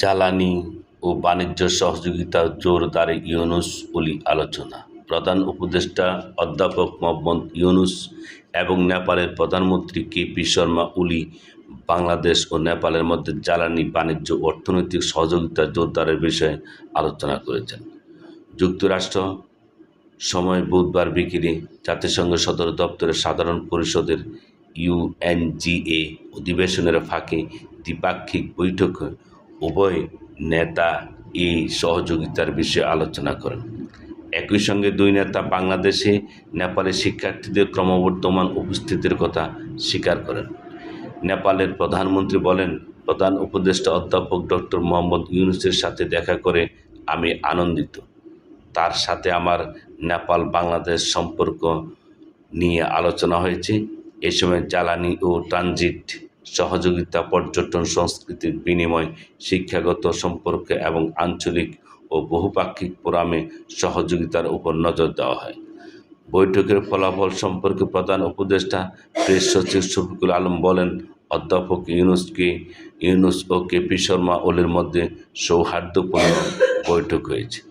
জ্বালানি ও বাণিজ্য সহযোগিতা জোরদারে ইউনুস ওলি আলোচনা। প্রধান উপদেষ্টা অধ্যাপক মোহাম্মদ ইউনুস এবং নেপালের প্রধানমন্ত্রী কেপি শর্মা ওলি বাংলাদেশ ও নেপালের মধ্যে জ্বালানি, বাণিজ্য, অর্থনৈতিক সহযোগিতা জোরদারের বিষয়ে আলোচনা করেছেন। যুক্তরাষ্ট্র সময় বুধবার বিকেলে জাতিসংঘ সদর দপ্তরের সাধারণ পরিষদের ইউএনজিএ অধিবেশনের ফাঁকে দ্বিপাক্ষিক বৈঠকে উভয় নেতা এই সহযোগিতার বিষয়ে আলোচনা করেন। একই সঙ্গে দুই নেতা বাংলাদেশে নেপালের শিক্ষার্থীদের ক্রমবর্ধমান উপস্থিতির কথা স্বীকার করেন। নেপালের প্রধানমন্ত্রী বলেন, প্রধান উপদেষ্টা অধ্যাপক ডক্টর মোহাম্মদ ইউনুসের সাথে দেখা করে আমি আনন্দিত। তার সাথে আমার নেপাল বাংলাদেশ সম্পর্ক নিয়ে আলোচনা হয়েছে। এ সময় জ্বালানি ও ট্রানজিট সহযোগিতা, পর্যটন, সংস্কৃতির বিনিময়, শিক্ষাগত সম্পর্ক এবং আঞ্চলিক ও বহুপাক্ষিক ফোরামে সহযোগিতার উপর নজর দেওয়া হয়। বৈঠকের ফলাফল সম্পর্কে প্রধান উপদেষ্টা প্রেস সচিব শফিকুল আলম বলেন, অধ্যাপক ইউনুসকে ইউনুস ও কেপি শর্মা ওলের মধ্যে সৌহার্দ্যপূর্ণ বৈঠক হয়েছে।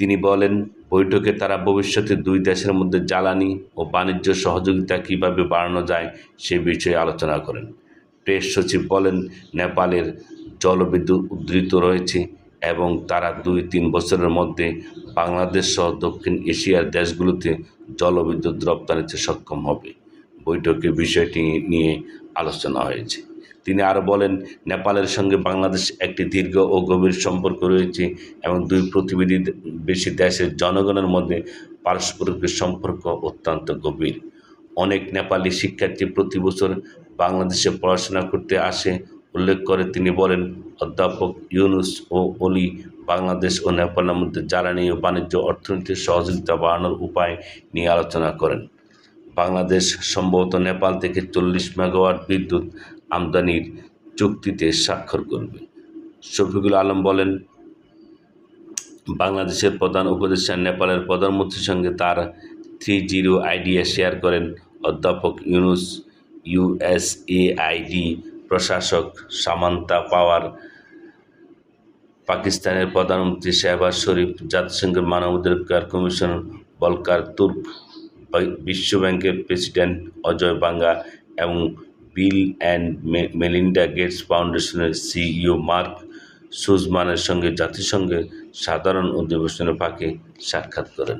তিনি বলেন, বৈঠকে তারা ভবিষ্যতে দুই দেশের মধ্যে জ্বালানি ও বাণিজ্য সহযোগিতা কীভাবে বাড়ানো যায় সে বিষয়ে আলোচনা করেন। প্রেস সচিব বলেন, নেপালের জলবিদ্যুৎ উদ্ধৃত রয়েছে এবং তারা দুই তিন বছরের মধ্যে বাংলাদেশ সহ দক্ষিণ এশিয়ার দেশগুলোতে জলবিদ্যুৎ রপ্তানিতে সক্ষম হবে। বৈঠকে বিষয়টি নিয়ে আলোচনা হয়েছে। তিনি আরও বলেন, নেপালের সঙ্গে বাংলাদেশ একটি দীর্ঘ ও গভীর সম্পর্ক রয়েছে এবং দুই প্রতিবেদী বেশি দেশের জনগণের মধ্যে পারস্পরিক সম্পর্ক অত্যন্ত গভীর। অনেক নেপালি শিক্ষার্থী প্রতি বছর বাংলাদেশে পড়াশোনা করতে আসে, উল্লেখ করে তিনি বলেন, অধ্যাপক ইউনুস ও অলি বাংলাদেশ ও নেপালের মধ্যে জ্বালানি ও বাণিজ্য অর্থনৈতিক সহযোগিতা বাড়ানোর উপায় নিয়ে আলোচনা করেন। বাংলাদেশ সম্ভবত নেপাল থেকে চল্লিশ মেগাওয়াট বিদ্যুৎ আমদানির চুক্তিতে স্বাক্ষর করবে। শফিকুল আলম বলেন, বাংলাদেশের প্রধান উপদেষ্টা নেপালের প্রধানমন্ত্রীর সঙ্গে তার থ্রি জিরো আইডিয়া শেয়ার করেন। অধ্যাপক ইউনুস ইউএসএআইডি প্রশাসক সামান্তা পাওয়ার, পাকিস্তানের প্রধানমন্ত্রী শেহবাজ শরীফ, জাতিসংঘের মানবাধিকার কমিশন বলকার তুর্ক বিশ্ব ব্যাংকের প্রেসিডেন্ট অজয় বাঙ্গা এবং বিল অ্যান্ড মেলিন্ডা গেটস ফাউন্ডেশনের সিইও মার্ক সুজমানের সঙ্গে জাতিসংঘের সাধারণ অধিবেশনের ফাঁকে সাক্ষাৎ করেন।